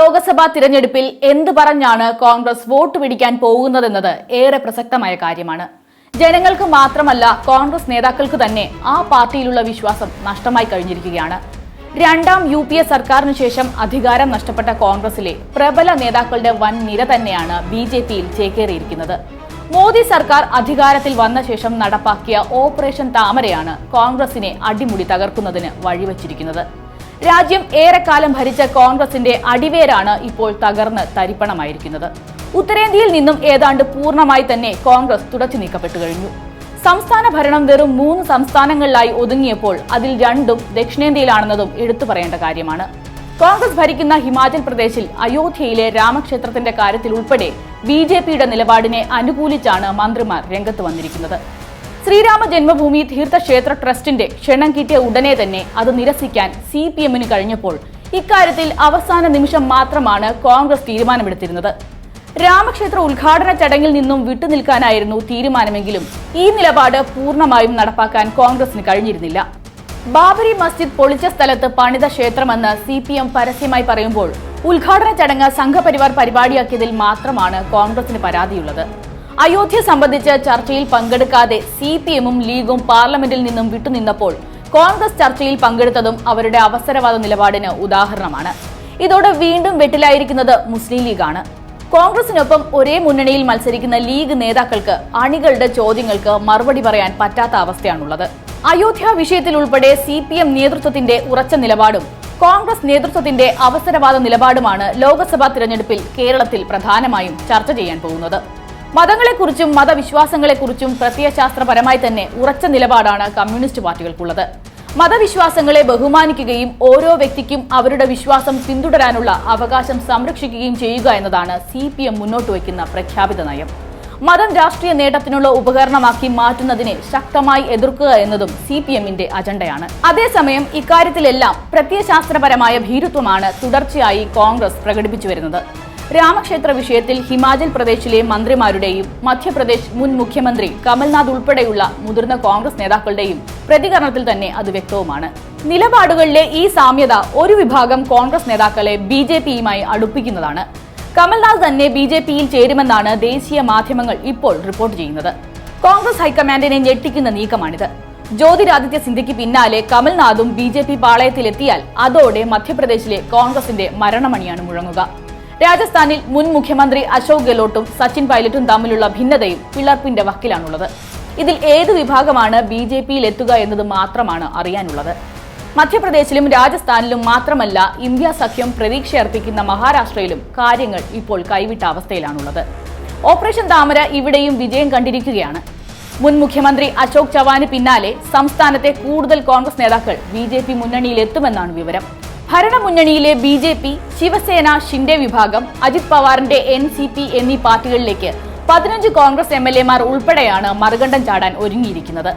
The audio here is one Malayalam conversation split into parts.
ലോക്സഭാ തിരഞ്ഞെടുപ്പിൽ എന്ത് പറഞ്ഞാണ് കോൺഗ്രസ് വോട്ട് പിടിക്കാൻ പോകുന്നതെന്നത് ഏറെ പ്രസക്തമായ കാര്യമാണ്. ജനങ്ങൾക്ക് മാത്രമല്ല കോൺഗ്രസ് നേതാക്കൾക്ക് തന്നെ ആ പാർട്ടിയിലുള്ള വിശ്വാസം നഷ്ടമായി കഴിഞ്ഞിരിക്കുകയാണ്. രണ്ടാം യു പി എ സർക്കാരിനു ശേഷം അധികാരം നഷ്ടപ്പെട്ട കോൺഗ്രസിലെ പ്രബല നേതാക്കളുടെ വൻ നിര തന്നെയാണ് ബി ജെ പിയിൽ ചേക്കേറിയിരിക്കുന്നത്. മോദി സർക്കാർ അധികാരത്തിൽ വന്ന ശേഷം നടപ്പാക്കിയ ഓപ്പറേഷൻ താമരയാണ് കോൺഗ്രസിനെ അടിമുടി തകർക്കുന്നതിന് വഴിവച്ചിരിക്കുന്നത്. രാജ്യം ഏറെക്കാലം ഭരിച്ച കോൺഗ്രസിന്റെ അടിവേരാണ് ഇപ്പോൾ തകർന്ന് തരിപ്പണമായിരിക്കുന്നത്. ഉത്തരേന്ത്യയിൽ നിന്നും ഏതാണ്ട് പൂർണമായി തന്നെ കോൺഗ്രസ് തുടച്ചു നീക്കപ്പെട്ടു കഴിഞ്ഞു. സംസ്ഥാന ഭരണം വെറും മൂന്ന് സംസ്ഥാനങ്ങളിലായി ഒതുങ്ങിയപ്പോൾ അതിൽ രണ്ടും ദക്ഷിണേന്ത്യയിലാണെന്നതും എടുത്തു പറയേണ്ട കാര്യമാണ്. കോൺഗ്രസ് ഭരിക്കുന്ന ഹിമാചൽ പ്രദേശിൽ അയോധ്യയിലെ രാമക്ഷേത്രത്തിന്റെ കാര്യത്തിൽ ഉൾപ്പെടെ ബി ജെ പിയുടെ നിലപാടിനെ അനുകൂലിച്ചാണ് മന്ത്രിമാർ രംഗത്ത് വന്നിരിക്കുന്നത്. ശ്രീരാമ ജന്മഭൂമി തീർത്ഥക്ഷേത്ര ട്രസ്റ്റിന്റെ ക്ഷണം കിട്ടിയ ഉടനെ തന്നെ അത് നിരസിക്കാൻ സി പി എമ്മിന് കഴിഞ്ഞപ്പോൾ ഇക്കാര്യത്തിൽ അവസാന നിമിഷം മാത്രമാണ് കോൺഗ്രസ് തീരുമാനമെടുത്തിരുന്നത്. രാമക്ഷേത്ര ഉദ്ഘാടന ചടങ്ങിൽ നിന്നും വിട്ടുനിൽക്കാനായിരുന്നു തീരുമാനമെങ്കിലും ഈ നിലപാട് പൂർണമായും നടപ്പാക്കാൻ കോൺഗ്രസിന് കഴിഞ്ഞിരുന്നില്ല. ബാബരി മസ്ജിദ് പൊളിച്ച സ്ഥലത്ത് പണിത ക്ഷേത്രമെന്ന് സി പി എം പരസ്യമായി പറയുമ്പോൾ ഉദ്ഘാടന ചടങ്ങ് സംഘപരിവാർ പരിപാടിയാക്കിയതിൽ മാത്രമാണ് കോൺഗ്രസിന് പരാതിയുള്ളത്. അയോധ്യ സംബന്ധിച്ച ചർച്ചയിൽ പങ്കെടുക്കാതെ സി പി എമ്മും ലീഗും പാർലമെന്റിൽ നിന്നും വിട്ടുനിന്നപ്പോൾ കോൺഗ്രസ് ചർച്ചയിൽ പങ്കെടുത്തതും അവരുടെ അവസരവാദ നിലപാടിന് ഉദാഹരണമാണ്. ഇതോടെ വീണ്ടും വെട്ടിലായിരിക്കുന്നത് മുസ്ലിം ലീഗാണ്. കോൺഗ്രസിനൊപ്പം ഒരേ മുന്നണിയിൽ മത്സരിക്കുന്ന ലീഗ് നേതാക്കൾക്ക് അണികളുടെ ചോദ്യങ്ങൾക്ക് മറുപടി പറയാൻ പറ്റാത്ത അവസ്ഥയാണുള്ളത്. അയോധ്യ വിഷയത്തിൽ ഉൾപ്പെടെ സി പി എം നേതൃത്വത്തിന്റെ ഉറച്ച നിലപാടും കോൺഗ്രസ് നേതൃത്വത്തിന്റെ അവസരവാദ നിലപാടുമാണ് ലോക്സഭാ തിരഞ്ഞെടുപ്പിൽ കേരളത്തിൽ പ്രധാനമായും ചർച്ച ചെയ്യാൻ പോകുന്നത്. മതങ്ങളെക്കുറിച്ചും മതവിശ്വാസങ്ങളെക്കുറിച്ചും പ്രത്യയശാസ്ത്രപരമായി തന്നെ ഉറച്ച നിലപാടാണ് കമ്മ്യൂണിസ്റ്റ് പാർട്ടികൾക്കുള്ളത്. മതവിശ്വാസങ്ങളെ ബഹുമാനിക്കുകയും ഓരോ വ്യക്തിക്കും അവരുടെ വിശ്വാസം പിന്തുടരാനുള്ള അവകാശം സംരക്ഷിക്കുകയും ചെയ്യുക എന്നതാണ് സി പി എം മുന്നോട്ട് വയ്ക്കുന്ന പ്രഖ്യാപിത നയം. മതം രാഷ്ട്രീയ നേട്ടത്തിനുള്ള ഉപകരണമാക്കി മാറ്റുന്നതിനെ ശക്തമായി എതിർക്കുക എന്നതും സി പി എമ്മിന്റെ അജണ്ടയാണ്. അതേസമയം ഇക്കാര്യത്തിലെല്ലാം പ്രത്യയശാസ്ത്രപരമായ ഭീരുത്വമാണ് തുടർച്ചയായി കോൺഗ്രസ് പ്രകടിപ്പിച്ചു വരുന്നത്. രാമക്ഷേത്ര വിഷയത്തിൽ ഹിമാചൽ പ്രദേശിലെ മന്ത്രിമാരുടെയും മധ്യപ്രദേശ് മുൻ മുഖ്യമന്ത്രി കമൽനാഥ് ഉൾപ്പെടെയുള്ള മുതിർന്ന കോൺഗ്രസ് നേതാക്കളുടെയും പ്രതികരണത്തിൽ തന്നെ അത് വ്യക്തവുമാണ്. നിലപാടുകളിലെ ഈ സാമ്യത ഒരു വിഭാഗം കോൺഗ്രസ് നേതാക്കളെ ബി ജെ പിയുമായി അടുപ്പിക്കുന്നതാണ്. കമൽനാഥ് തന്നെ ബി ജെ പിയിൽ ചേരുമെന്നാണ് ദേശീയ മാധ്യമങ്ങൾ ഇപ്പോൾ റിപ്പോർട്ട് ചെയ്യുന്നത്. കോൺഗ്രസ് ഹൈക്കമാൻഡിനെ ഞെട്ടിക്കുന്ന നീക്കമാണിത്. ജ്യോതിരാദിത്യ സിന്ധ്യയ്ക്ക് പിന്നാലെ കമൽനാഥും ബി ജെ പി പാളയത്തിലെത്തിയാൽ അതോടെ മധ്യപ്രദേശിലെ കോൺഗ്രസിന്റെ മരണമണിയാണ് മുഴങ്ങുക. രാജസ്ഥാനിൽ മുൻ മുഖ്യമന്ത്രി അശോക് ഗെലോട്ടും സച്ചിൻ പൈലറ്റും തമ്മിലുള്ള ഭിന്നതയും പിളർപ്പിന്റെ വക്കിലാണുള്ളത്. ഇതിൽ ഏത് വിഭാഗമാണ് ബി ജെ പിയിൽ എത്തുക എന്നത് മാത്രമാണ് അറിയാനുള്ളത്. മധ്യപ്രദേശിലും രാജസ്ഥാനിലും മാത്രമല്ല ഇന്ത്യ സഖ്യം പ്രതീക്ഷയർപ്പിക്കുന്ന മഹാരാഷ്ട്രയിലും കാര്യങ്ങൾ ഇപ്പോൾ കൈവിട്ട അവസ്ഥയിലാണുള്ളത്. ഓപ്പറേഷൻ താമര ഇവിടെയും വിജയം കണ്ടിരിക്കുകയാണ്. മുൻ മുഖ്യമന്ത്രി അശോക് ചവാന് പിന്നാലെ സംസ്ഥാനത്തെ കൂടുതൽ കോൺഗ്രസ് നേതാക്കൾ ബി ജെ എത്തുമെന്നാണ് വിവരം. ഭരണമുന്നണിയിലെ B J P Shivsena Shinde വിഭാഗം അജിത് പവാറിന്റെ എൻ സി പി എന്നീ പാർട്ടികളിലേക്ക് പതിനഞ്ച് കോൺഗ്രസ് എം എൽ എമാർ ഉൾപ്പെടെയാണ് മറുകണ്ഠം ചാടാൻ ഒരുങ്ങിയിരിക്കുന്നത്.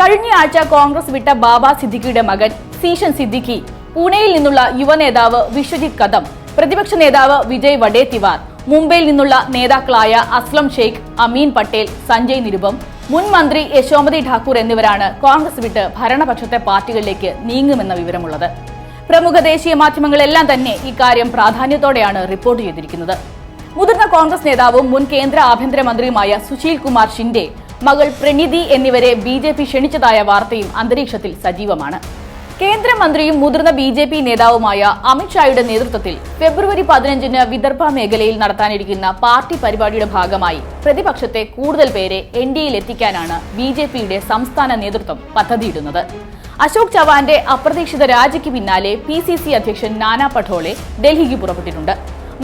കഴിഞ്ഞ ആഴ്ച കോൺഗ്രസ് വിട്ട ബാബ സിദ്ദിഖിയുടെ മകൻ സീഷൻ സിദ്ദിഖി പൂനെയിൽ നിന്നുള്ള യുവനേതാവ് വിശ്വജിത് കദം പ്രതിപക്ഷ നേതാവ് വിജയ് വഡേതിവാർ മുംബൈയിൽ നിന്നുള്ള നേതാക്കളായ അസ്ലം ഷെയ്ഖ് അമീൻ പട്ടേൽ സഞ്ജയ് നിരുപം മുൻ മന്ത്രി യശോമതി ഠാക്കൂർ എന്നിവരാണ് കോൺഗ്രസ് വിട്ട് ഭരണപക്ഷത്തെ പാർട്ടികളിലേക്ക് നീങ്ങുമെന്ന വിവരമുള്ളത്. പ്രമുഖ ദേശീയ മാധ്യമങ്ങളെല്ലാം തന്നെ ഇക്കാര്യം പ്രാധാന്യത്തോടെയാണ് റിപ്പോർട്ട് ചെയ്തിരിക്കുന്നത്. മുതിർന്ന കോൺഗ്രസ് നേതാവും മുൻ കേന്ദ്ര ആഭ്യന്തരമന്ത്രിയുമായ സുശീൽ കുമാർ ഷിൻഡെ മകൾ പ്രണിതി എന്നിവരെ ബി ജെ പി ക്ഷണിച്ചതായ വാർത്തയും അന്തരീക്ഷത്തിൽ സജീവമാണ്. കേന്ദ്രമന്ത്രിയും മുതിർന്ന ബി ജെ പി നേതാവുമായ അമിത്ഷായുടെ നേതൃത്വത്തിൽ ഫെബ്രുവരി പതിനഞ്ചിന് വിദർഭ മേഖലയിൽ നടത്താനിരിക്കുന്ന പാർട്ടി പരിപാടിയുടെ ഭാഗമായി പ്രതിപക്ഷത്തെ കൂടുതൽ പേരെ എൻ ഡി എത്തിക്കാനാണ് ബി ജെ പിയുടെ സംസ്ഥാന നേതൃത്വം പദ്ധതിയിടുന്നത്. അശോക് ചവാന്റെ അപ്രതീക്ഷിത രാജിക്ക് പിന്നാലെ പി സി സി അധ്യക്ഷൻ നാനാ പഠോളെ ഡൽഹിക്ക് പുറപ്പെട്ടിട്ടുണ്ട്.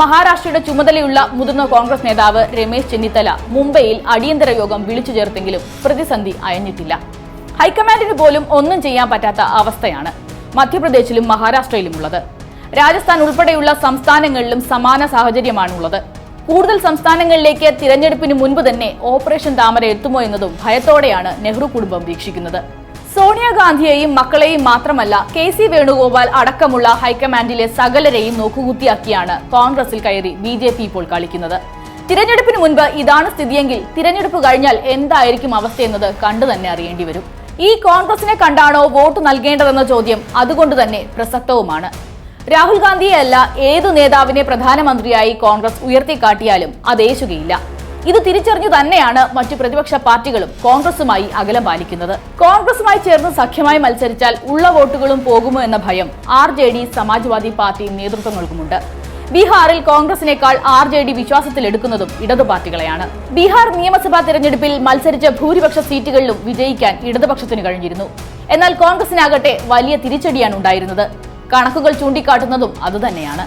മഹാരാഷ്ട്രയുടെ ചുമതലയുള്ള മുതിർന്ന കോൺഗ്രസ് നേതാവ് രമേശ് ചെന്നിത്തല മുംബൈയിൽ അടിയന്തര യോഗം വിളിച്ചു ചേർത്തെങ്കിലും പ്രതിസന്ധി അയഞ്ഞിട്ടില്ല. ഹൈക്കമാൻഡിന് പോലും ഒന്നും ചെയ്യാൻ പറ്റാത്ത അവസ്ഥയാണ് മധ്യപ്രദേശിലും മഹാരാഷ്ട്രയിലും ഉള്ളത് രാജസ്ഥാൻ ഉൾപ്പെടെയുള്ള സംസ്ഥാനങ്ങളിലും സമാന സാഹചര്യമാണുള്ളത്. കൂടുതൽ സംസ്ഥാനങ്ങളിലേക്ക് തിരഞ്ഞെടുപ്പിന് മുൻപ് തന്നെ ഓപ്പറേഷൻ താമര എത്തുമോ എന്നതും ഭയത്തോടെയാണ് നെഹ്റു കുടുംബം വീക്ഷിക്കുന്നത്. സോണിയാഗാന്ധിയെയും മക്കളെയും മാത്രമല്ല കെ സി വേണുഗോപാൽ അടക്കമുള്ള ഹൈക്കമാൻഡിലെ സകലരെയും നോക്കുകുത്തിയാക്കിയാണ് കോൺഗ്രസിൽ കയറി ബി ജെ പി ഇപ്പോൾ കളിക്കുന്നത്. തിരഞ്ഞെടുപ്പിന് മുൻപ് ഇതാണ് സ്ഥിതിയെങ്കിൽ തിരഞ്ഞെടുപ്പ് കഴിഞ്ഞാൽ എന്തായിരിക്കും അവസ്ഥയെന്നത് കണ്ടു തന്നെ അറിയേണ്ടി വരും. ഈ കോൺഗ്രസിനെ കണ്ടാണോ വോട്ട് നൽകേണ്ടതെന്ന ചോദ്യം അതുകൊണ്ട് തന്നെ പ്രസക്തവുമാണ്. രാഹുൽ ഗാന്ധിയെ അല്ല ഏതു നേതാവിനെ പ്രധാനമന്ത്രിയായി കോൺഗ്രസ് ഉയർത്തിക്കാട്ടിയാലും അതേശുകയില്ല ഇത് തിരിച്ചറിഞ്ഞു തന്നെയാണ് മറ്റു പ്രതിപക്ഷ പാർട്ടികളും കോൺഗ്രസുമായി അകലം പാലിക്കുന്നത്. കോൺഗ്രസുമായി ചേർന്ന് സഖ്യമായി മത്സരിച്ചാൽ ഉള്ള വോട്ടുകളും പോകുമോ എന്ന ഭയം R J D Samajwadi party നേതൃത്വങ്ങൾക്കുമുണ്ട് ബീഹാറിൽ കോൺഗ്രസിനേക്കാൾ ആർ ജെ ഡി വിശ്വാസത്തിലെടുക്കുന്നതും ഇടതു പാർട്ടികളെയാണ്. ബീഹാർ നിയമസഭാ തെരഞ്ഞെടുപ്പിൽ മത്സരിച്ച ഭൂരിപക്ഷ സീറ്റുകളിലും വിജയിക്കാൻ ഇടതുപക്ഷത്തിന് കഴിഞ്ഞിരുന്നു. എന്നാൽ കോൺഗ്രസിനാകട്ടെ വലിയ തിരിച്ചടിയാണ് ഉണ്ടായിരുന്നത്. കണക്കുകൾ ചൂണ്ടിക്കാട്ടുന്നതും അതുതന്നെയാണ്.